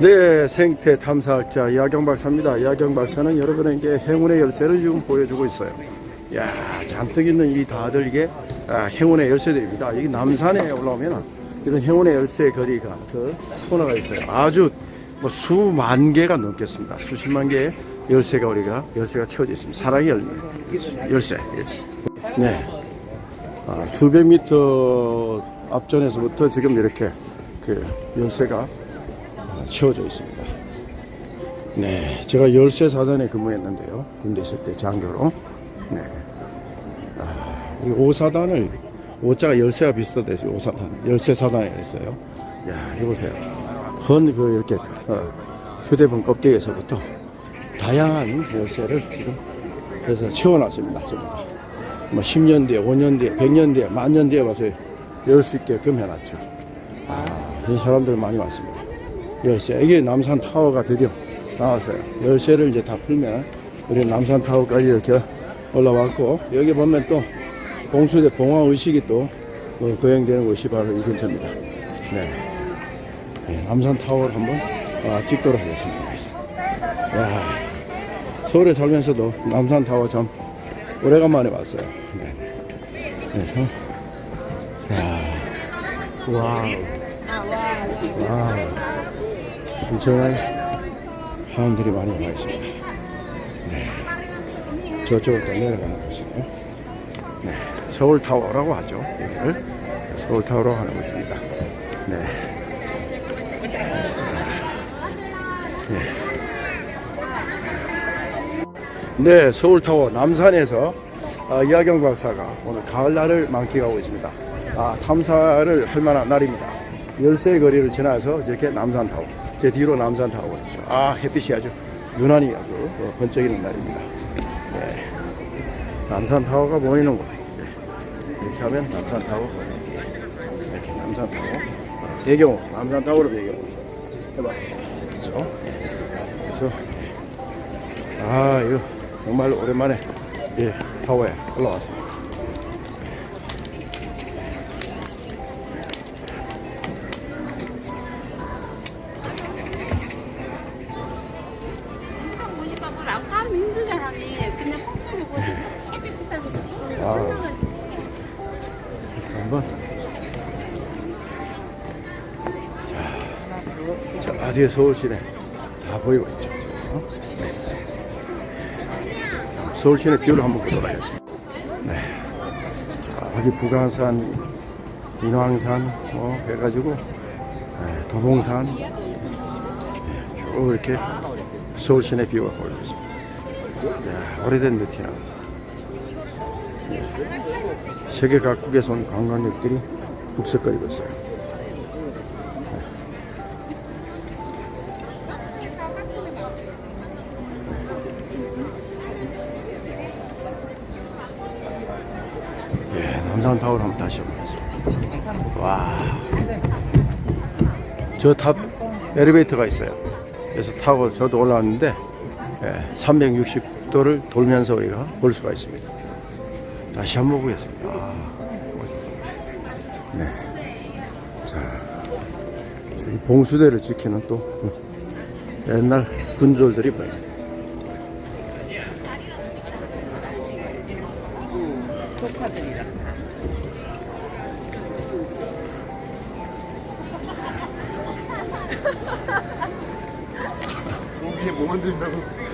네, 생태 탐사학자 이하경 박사입니다. 이하경 박사는 여러분에게 행운의 열쇠를 지금 보여주고 있어요. 야, 잔뜩 있는 이 다들 이게 아, 행운의 열쇠들입니다. 여기 남산에 올라오면 이런 행운의 열쇠 거리가 그 코너가 있어요. 아주 뭐 수만 개가 넘겠습니다. 수십만 개의 열쇠가 우리가 열쇠가 채워져 있습니다. 사랑의 열매, 열쇠. 예. 네. 아, 수백 미터 앞전에서부터 지금 이렇게 그 열쇠가 채워져 있습니다. 네, 제가 열쇠 사단에 근무했는데요. 군대 있을 때 장교로. 네. 아, 이 오사단을 오자가 열쇠가 비슷하다 해서 오사단, 열쇠 사단에 있어요. 야, 이거 보세요. 헌 그 이렇게 어, 휴대폰 껍데기에서부터 다양한 열쇠를 지금 그래서 채워놨습니다. 지금. 뭐 10년 뒤에, 5년 뒤에, 100년 뒤에, 만년 뒤에 와서 열 수 있게끔 해놨죠. 아, 이 사람들 많이 왔습니다. 열쇠. 이게 남산 타워가 드디어 나왔어요. 열쇠를 이제 다 풀면 우리 남산 타워까지 이렇게 올라왔고 여기 보면 또 봉수대 봉화 의식이 또 어, 거행되는 곳이 바로 이 근처입니다. 네. 네, 남산 타워를 한번 아, 찍도록 하겠습니다. 야, 서울에 살면서도 남산 타워 참 오래간만에 왔어요. 네. 그래서 야, 와우. 와우. 엄청난 사람들이 많이 와 있습니다. 네. 저쪽으로 또 내려가는 곳이에요. 네. 서울타워라고 하죠. 여기를. 서울타워라고 하는 곳입니다. 네. 네. 네, 서울타워 남산에서 아, 이하경 박사가 오늘 가을날을 만끽하고 있습니다. 아, 탐사를 할 만한 날입니다. 열세 거리를 지나서 이렇게 남산타워, 제 뒤로 남산타워가 있죠. 아, 햇빛이 아주 유난히 아주 어, 번쩍이는 날입니다. 네. 남산 타워가 보이는 곳. 네. 이렇게 하면 남산 타워 보이는 이렇게 남산 타워. 어, 배경, 남산 타워로 배경. 해봐. 그렇죠? 그래서, 아, 이거 정말 오랜만에 예, 타워에 올라왔습니다. 아. 한번 자, 저 뒤에 서울시내 다 보이고 있죠. 어? 네. 서울시내 뷰를 한번 보도록 하겠습니다. 네. 자, 여기 부가산, 인왕산 뭐 해가지고 네, 도봉산 네, 쭉 이렇게 서울시내 뷰가 보이고 있습니다. 야, 오래된 느티나 세계 각국에서 온 관광객들이 북적거리고 있어요. 예, 남산타워를 한번 다시 보겠습니다. 와. 저탑 엘리베이터가 있어요. 그래서 타고 저도 올라왔는데, 예, 360도를 돌면서 우리가 볼 수가 있습니다. 다시 한 번 보겠습니다. 아. 네. 자, 봉수대를 지키는 또 옛날 군졸들이 보입니다. 이게 뭐 만든다고?